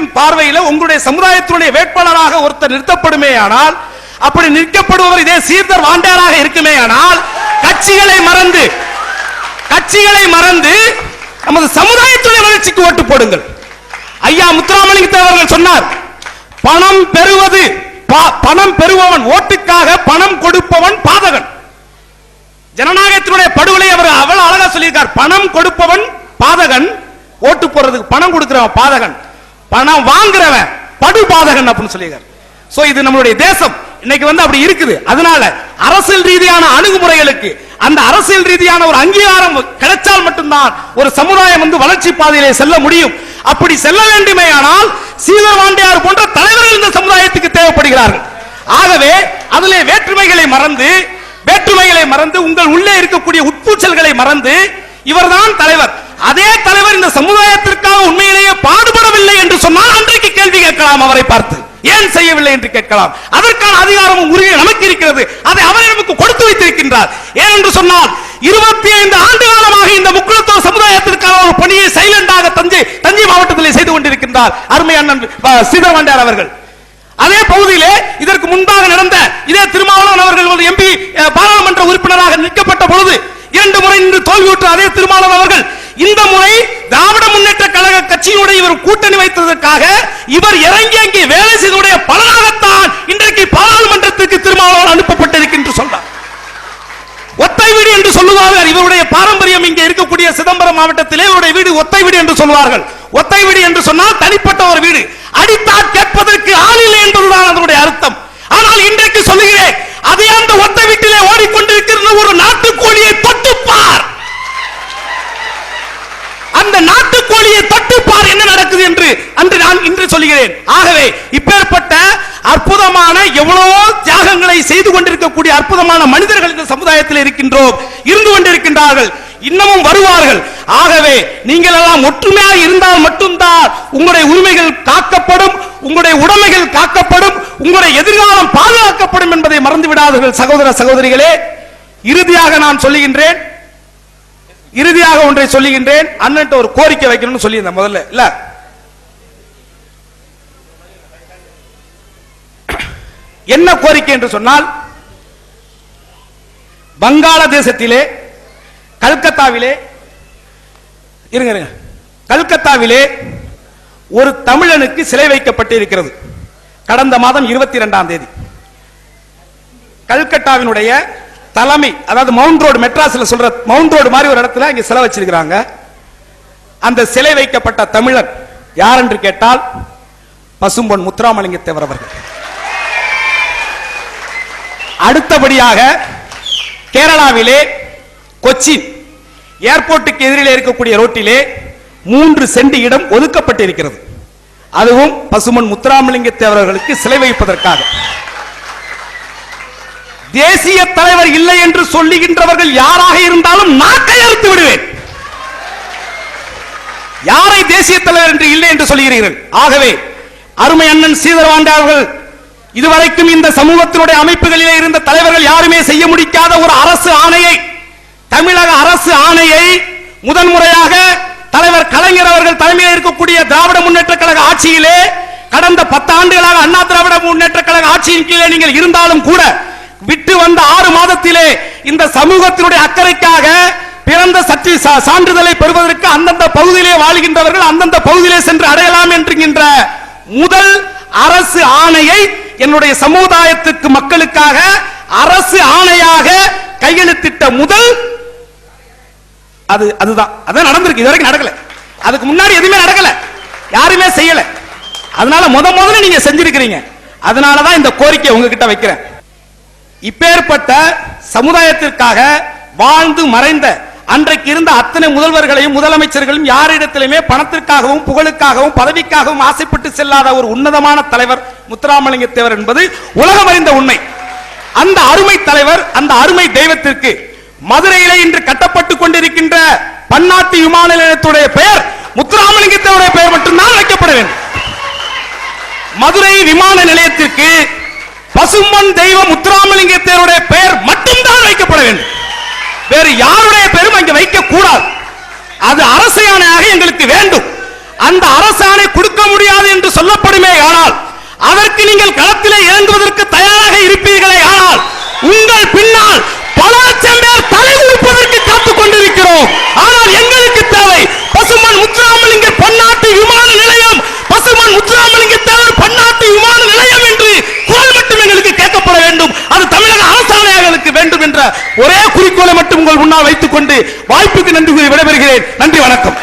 சமூகத்தின் பார்வையில உங்களுடைய சமுதாயத்தினுடைய வேட்பாளராக ஒருத்தர் நிறுத்தப்படுமே ஆனால் அப்படி நிற்கப்படுபவர் இதே சீர்தர் வாண்டாராக இருக்குமே ஆனால் கட்சிகளை மறந்து கட்சிகளை மறந்து நமது சமுதாயத்துடைய வளர்ச்சிக்கு ஓட்டு போடுங்கள். ஐயா முத்துராமலிங்க அவர்கள் சொன்னார் பணம் பெறுவது பணம் பெறுபவன் ஓட்டுக்காக பணம் கொடுப்பவன் பாதகன். ஜனநாயகத்தினுடைய படுகொலை அவர் அவ்வளவு அழகா சொல்லியிருக்கார் பணம் கொடுப்பவன் பாதகன் ஓட்டு போடுறதுக்கு பணம் கொடுக்கிறவன் பாதகன். பணம் வாங்குறவன் படுபாதகன் அப்படின்னு சொல்லியிருக்காரு. சோ இது நம்மளுடைய தேசம். இன்னைக்கு வந்து அப்படி இருக்குது. அதனால அரசியல் ரீதியான அணுகுமுறைகளுக்கு அந்த அரசியல் ரீதியான ஒரு அங்கீகாரம் கிடைச்சால் மட்டும்தான் ஒரு சமுதாயம் வந்து வளர்ச்சி பாதையிலே செல்ல முடியும். அப்படி செல்ல வேண்டுமேயானால் சீதவாண்டியார் போன்ற தலைவர்கள் இந்த சமுதாயத்துக்கு தேவைப்படுகிறார்கள். ஆகவே அதிலே வேற்றுமைகளை மறந்து வேற்றுமைகளை மறந்து உங்கள் உள்ளே இருக்கக்கூடிய உட்பூச்சல்களை மறந்து இவர்தான் தலைவர். அதே தலைவர் இந்த சமுதாயத்திற்காக உண்மையிலேயே பாடுபடவில்லை என்று சொன்னால் அன்றைக்கு கேள்வி கேட்கலாம் அவரை பார்த்து. ஏன் செய்யவில்லை என்று கேட்கலாம். அதற்கான அதிகாரமும் உரிமை நமக்கு இருக்கிறது. அதை அவரை நமக்கு கொடுத்து வைத்திருக்கின்றார். ஏன் என்று சொன்னால் இருபத்தி ஐந்து ஆண்டு காலமாக இந்த முக்குளத்துவ சமுதாயத்திற்கான ஒரு பணியை சைலண்டாக தஞ்சை தஞ்சை மாவட்டத்தில் செய்து கொண்டிருக்கின்றார் அருமை அண்ணன் அஹ், அவர்கள். அதே பகுதியிலே இதற்கு முன்பாக நடந்த இதே திருமாவளவன் அவர்கள் ஒரு எம்பி பாராளுமன்ற உறுப்பினராக நிற்கப்பட்ட பொழுது இரண்டு முறை நின்று தோல்வியுற்ற அதே திருமாவளவன் அவர்கள் இந்த முறை திராவிட முன்னேற்ற கழக கட்சியினுடைய இவர் கூட்டணி வைத்ததற்காக இவர் இறங்கி அங்கே வேலை செய்தனுடைய பலனாகத்தான் இன்றைக்கு பாராளுமன்றத்துக்கு திருமாவளவன் அனுப்பப்பட்டிருக்கின்ற சொல்றார் ஒத்தை வீடு என்று சொல்லுவார்கள். இவருடைய பாரம்பரியம் இங்கே இருக்கக்கூடிய சிதம்பரம் மாவட்டத்திலே இவருடைய வீடு ஒத்தை வீடு என்று சொல்வார்கள். ஒத்தை வீடு என்று சொன்னால் தனிப்பட்ட ஒரு வீடு. அடித்தால் கேட்பதற்கு ஆள் இல்லை என்பதுதான் அதனுடைய அர்த்தம். ஆனால் இன்றைக்கு சொல்லுகிறேன் அதே அந்த ஒத்தை வீட்டிலே ஓடிக்கொண்டிருக்கிற ஒரு நாள் சொல்கிறேன். ஆகவே இப்பேற்பட்ட அற்புதமான எவ்வளவோ தியாகங்களை செய்து கொண்டிருக்கக்கூடிய அற்புதமான மனிதர்கள் இந்த சமுதாயத்தில் இருக்கின்றோம். இருந்து கொண்டிருக்கின்றார்கள். இன்னமும் வருவார்கள். ஆகவே நீங்கள் எல்லாம் ஒற்றுமையாக இருந்தால் மட்டும்தான் உங்களுடைய உரிமைகள் காக்கப்படும் உங்களுடைய உடைமைகள் காக்கப்படும் உங்களுடைய எதிர்காலம் பாதுகாக்கப்படும் என்பதை மறந்து விடாதீர்கள் சகோதர சகோதரிகளே. இறுதியாக நான் சொல்லுகின்றேன். இறுதியாக ஒன்றை சொல்லுகின்றேன். அண்ணன் ஒரு கோரிக்கை வைக்கணும்னு சொல்லியிருந்தேன் முதல்ல. இல்ல? என்ன கோரிக்கை என்று சொன்னால் வங்காளதேசத்திலே கல்கத்தாவிலே இருங்க இருங்க. கல்கத்தாவிலே ஒரு தமிழனுக்கு சிலை வைக்கப்பட்டு இருக்கிறது கடந்த மாதம் இருபத்தி இரண்டாம் தேதி. கல்கட்டாவினுடைய தலைமை அதாவது மவுண்ட் ரோடு மெட்ராஸ்ல சொல்ற மவுண்ட் ரோடு மாதிரி ஒரு இடத்துல இங்க சிலை வச்சிருக்கிறாங்க. அந்த சிலை வைக்கப்பட்ட தமிழன் யார் என்று கேட்டால் பசும்பொன் முத்துராமலிங்க தேவர் அவர்கள். அடுத்தபடியாக கேரளாவிலே கொச்சின் ஏர்போர்ட்டுக்கு எதிரிலே இருக்கக்கூடிய ரோட்டிலே மூன்று சென்ட் இடம் ஒதுக்கப்பட்டிருக்கிறது. அதுவும் பசுமன் முத்துராமலிங்க தேவர்களுக்கு சிலை வைப்பதற்காக. தேசிய தலைவர் இல்லை என்று சொல்லுகின்றவர்கள் யாராக இருந்தாலும் நாக்கை அறுத்து விடுவேன். யாரை தேசிய தலைவர் என்று இல்லை என்று சொல்லுகிறீர்கள்? ஆகவே அருமை அண்ணன் சீதரவாண்ட இதுவரைக்கும் இந்த சமூகத்தினுடைய அமைப்புகளிலே இருந்த தலைவர்கள் யாருமே செய்ய முடிக்காத ஒரு அரசு ஆணையை தமிழக அரசு ஆணையை முதன்முறையாக தலைவர் கலைஞர் அவர்கள் தலைமையில் இருக்கக்கூடிய திராவிட முன்னேற்ற கழக ஆட்சியிலே கடந்த பத்து ஆண்டுகளாக அண்ணா திராவிட முன்னேற்ற கழக ஆட்சியின் கீழே நீங்கள் இருந்தாலும் கூட விட்டு வந்த ஆறு மாதத்திலே இந்த சமூகத்தினுடைய அக்கறைக்காக பிறந்த சக்தி சான்றிதழை பெறுவதற்கு அந்தந்த பகுதியிலே வாழ்கின்றவர்கள் அந்தந்த பகுதியிலே சென்று அடையலாம் என்கின்ற முதல் அரசு ஆணையை என்னுடைய சமுதாயத்துக்கு மக்களுக்காக அரசு ஆணையாக கையெழுத்திட்ட முதல் அது அதுதான். அதான் நடந்திருக்கு. இது வரைக்கும் நடக்கல. அதுக்கு முன்னாடி எதுவுமே நடக்கல. யாருமே செய்யல. அதனால முத முதல்ல நீங்க செஞ்சிருக்கிறீங்க. அதனாலதான் இந்த கோரிக்கை உங்ககிட்ட வைக்கிறேன். இப்பேற்பட்ட சமுதாயத்திற்காக வாழ்ந்து மறைந்த அன்றைக்கு இருந்த அத்தனை முதல்வர்களையும் முதலமைச்சர்களையும் யாரிடத்திலுமே பணத்திற்காகவும் புகழுக்காகவும் பதவிக்காகவும் ஆசைப்பட்டு செல்லாத ஒரு உன்னதமான தலைவர் முத்துராமலிங்க தேவர் என்பது உலகம் அறிந்த உண்மை. அந்த அருமை தலைவர் அந்த அருமை தெய்வத்திற்கு மதுரையிலே இன்று கட்டப்பட்டுக் கொண்டிருக்கின்ற பன்னாட்டு விமான நிலையத்துடைய பெயர் முத்துராமலிங்க தேவருடைய பெயர் மட்டும்தான் வைக்கப்பட வேண்டும். மதுரை விமான நிலையத்திற்கு பசும்பன் தெய்வம் முத்துராமலிங்க தேவருடைய பெயர் மட்டும்தான் வைக்கப்பட வேண்டும். வேறு யாருடைய பெயரும் அங்கே வைக்க கூடாது அது யானையாக எங்களுக்கு வேண்டும். அந்த அரசாணை கொடுக்க முடியாது என்று சொல்லப்படுமே ஆனால் அதற்கு நீங்கள் களத்திலே இறங்குவதற்கு தயாராக இருப்பீர்களே. ஆனால் உங்கள் பின்னால் பல லட்சம் பேர் தலை உடுப்பதற்கு காத்துக் கொண்டிருக்கிறோம். ஆனால் எங்களுக்கு தேவை பசுமன் முத்துராமலிங்க பன்னாட்டு விமான நிலையம். பசுமன் முத்துராமலிங்க தேவர் பன்னாட்டு விமான நிலையம் என்று குரல் மட்டும் எங்களுக்கு கேட்கப்பட வேண்டும். அது தமிழக அரசாணையாக எங்களுக்கு வேண்டும் என்ற ஒரே குறிக்கோளை மட்டும் உங்கள் முன்னால் வைத்துக் கொண்டு வாய்ப்புக்கு நன்றி கூறி விடைபெறுகிறேன். நன்றி வணக்கம்.